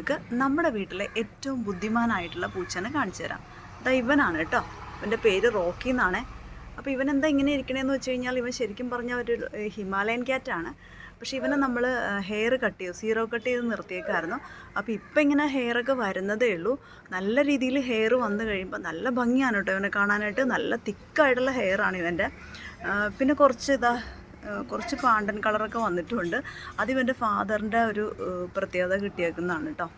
നിങ്ങൾക്ക് നമ്മുടെ വീട്ടിലെ ഏറ്റവും ബുദ്ധിമാനായിട്ടുള്ള പൂച്ചനെ കാണിച്ചു തരാം. അതാ ഇവനാണ് കേട്ടോ. ഇവന്റെ പേര് റോക്കി എന്നാണ്. അപ്പോൾ ഇവൻ എന്താ ഇങ്ങനെ ഇരിക്കണേന്ന് വെച്ച് കഴിഞ്ഞാൽ ഇവൻ ശരിക്കും പറഞ്ഞ ഒരു ഹിമാലയൻ ക്യാറ്റാണ് പക്ഷേ ഇവനെ നമ്മൾ ഹെയർ കട്ട് ചെയ്തു സീറോ കട്ട് ചെയ്ത് നിർത്തിയേക്കായിരുന്നു. അപ്പോൾ ഇപ്പം ഇങ്ങനെ ഹെയറൊക്കെ വരുന്നതേ ഉള്ളൂ. നല്ല രീതിയിൽ ഹെയർ വന്നു കഴിയുമ്പോൾ നല്ല ഭംഗിയാണ് കേട്ടോ ഇവനെ കാണാനായിട്ട്. നല്ല തിക്കായിട്ടുള്ള ഹെയറാണ് ഇവന്റെ പിന്നെ കുറച്ച് ഇതാ കുറച്ച് പാണ്ടൻ കളറൊക്കെ വന്നിട്ടുണ്ട്. അത് ഇവന്റെ ഫാദറിന്റെ ഒരു പ്രത്യേകത കിട്ടിയേക്കുന്നതാണ് കേട്ടോ.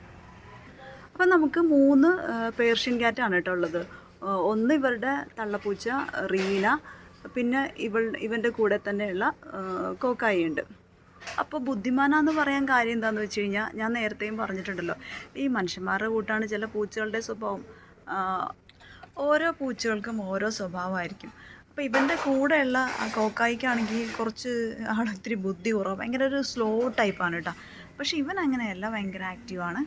അപ്പം നമുക്ക് മൂന്ന് പേർഷ്യൻ ക്യാറ്റാണ് കേട്ടോ ഉള്ളത്. ഒന്ന് ഇവരുടെ തള്ളപ്പൂച്ച റീന പിന്നെ ഇവൾ ഇവന്റെ കൂടെ തന്നെയുള്ള കോക്കായി ഉണ്ട് അപ്പോൾ ബുദ്ധിമാനാന്ന് പറയാൻ കാര്യം എന്താണെന്ന് വെച്ച് കഴിഞ്ഞാൽ ഞാൻ നേരത്തെയും പറഞ്ഞിട്ടുണ്ടല്ലോ ഈ മനുഷ്യന്മാരുടെ കൂട്ടാണ് ചില പൂച്ചകളുടെ സ്വഭാവം. ഓരോ പൂച്ചകൾക്കും ഓരോ സ്വഭാവമായിരിക്കും. അപ്പോൾ ഇവന്റെ കൂടെയുള്ള ആ കോക്കായിക്കാണെങ്കിൽ കുറച്ച് ആൾ ഇത്തിരി ബുദ്ധി കുറവ്. ഭയങ്കര ഒരു സ്ലോ ടൈപ്പാണ് കേട്ടോ. പക്ഷേ ഇവൻ അങ്ങനെയല്ല ഭയങ്കര ആക്റ്റീവാണ്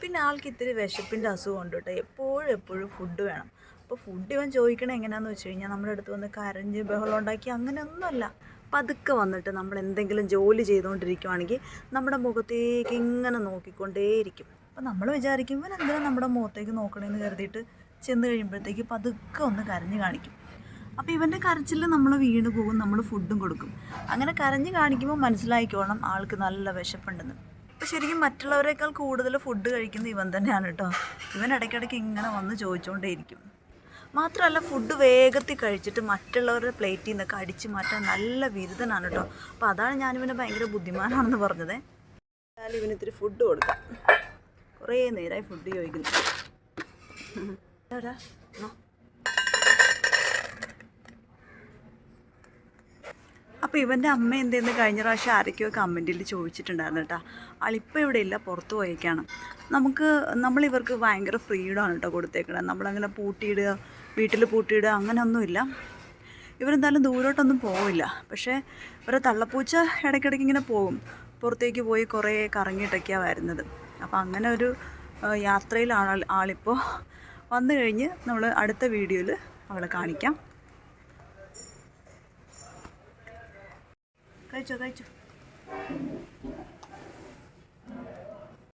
പിന്നെ ആൾക്ക് ഇത്തിരി വിശപ്പിന്റെ അസുഖം ഉണ്ട് കേട്ടോ. എപ്പോഴും എപ്പോഴും ഫുഡ് വേണം. അപ്പോൾ ഫുഡ് ഇവൻ ചോദിക്കണത് എങ്ങനെയാണെന്ന് വെച്ച് കഴിഞ്ഞാൽ നമ്മുടെ അടുത്ത് വന്ന് കരഞ്ഞ് ബഹളം ഉണ്ടാക്കി അങ്ങനെയൊന്നുമല്ല. പതുക്കെ വന്നിട്ട് നമ്മൾ എന്തെങ്കിലും ജോലി ചെയ്തുകൊണ്ടിരിക്കുവാണെങ്കിൽ നമ്മുടെ മുഖത്തേക്ക് ഇങ്ങനെ നോക്കിക്കൊണ്ടേയിരിക്കും. അപ്പോൾ നമ്മൾ വിചാരിക്കും ഇവൻ എന്തിനാ നമ്മുടെ മുഖത്തേക്ക് നോക്കണമെന്ന് കരുതിയിട്ട് ചെന്ന് കഴിയുമ്പോഴത്തേക്ക് പതുക്കെ ഒന്ന് കരഞ്ഞ് കാണിക്കും. അപ്പോൾ ഇവന്റെ കരച്ചിൽ നമ്മൾ വീണ് പോകും നമ്മൾ ഫുഡും കൊടുക്കും. അങ്ങനെ കരഞ്ഞ് കാണിക്കുമ്പോൾ മനസ്സിലായിക്കോണം ആൾക്ക് നല്ല വിശപ്പുണ്ടെന്ന്. അപ്പോൾ ശരിക്കും മറ്റുള്ളവരെക്കാൾ കൂടുതൽ ഫുഡ് കഴിക്കുന്നത് ഇവൻ തന്നെയാണ് കേട്ടോ ഇവൻ ഇടയ്ക്കിടയ്ക്ക് ഇങ്ങനെ വന്ന് ചോദിച്ചുകൊണ്ടേയിരിക്കും മാത്രമല്ല ഫുഡ് വേഗത്തിൽ കഴിച്ചിട്ട് മറ്റുള്ളവരുടെ പ്ലേറ്റിൽ നിന്നൊക്കെ അടിച്ചു മാറ്റാൻ നല്ല വിരുദ്ധനാണ് കേട്ടോ അപ്പോൾ അതാണ് ഞാൻ ഞാനിവനെ ഭയങ്കര ബുദ്ധിമാനാണെന്ന് പറഞ്ഞത്. എന്നാലും ഇവന് ഇത്തിരി ഫുഡ് കൊടുക്കാം. കുറേ നേരമായി ഫുഡ് ചോദിക്കുന്നു. അപ്പോൾ ഇവന്റെ അമ്മ എന്തെന്ന് കഴിഞ്ഞ പ്രാവശ്യം ആരൊക്കെയോ കമന്റിൽ ചോദിച്ചിട്ടുണ്ടായിരുന്നു കേട്ടോ. ആളിപ്പോൾ ഇവിടെ ഇല്ല പുറത്ത് പോയേക്കാണ്. നമുക്ക് നമ്മൾ ഇവർക്ക് ഭയങ്കര ഫ്രീഡമാണ് കേട്ടോ കൊടുത്തേക്കണത് നമ്മളങ്ങനെ പൂട്ടിയിടുക വീട്ടിൽ പൂട്ടിയിടുക അങ്ങനെയൊന്നുമില്ല. ഇവരെന്തായാലും ദൂരോട്ടൊന്നും പോവില്ല. പക്ഷേ ഇവരെ തള്ളപ്പൂച്ച ഇടയ്ക്കിടയ്ക്ക് ഇങ്ങനെ പോകും. പുറത്തേക്ക് പോയി കുറേ കറങ്ങിയിട്ടൊക്കെയാണ് വരുന്നത്. അപ്പോൾ അങ്ങനെ ഒരു യാത്രയിലാണ് ആളിപ്പോൾ വന്നു കഴിഞ്ഞ് നമ്മൾ അടുത്ത വീഡിയോയിൽ അവളെ കാണിക്കാം. তাইছো তাইছো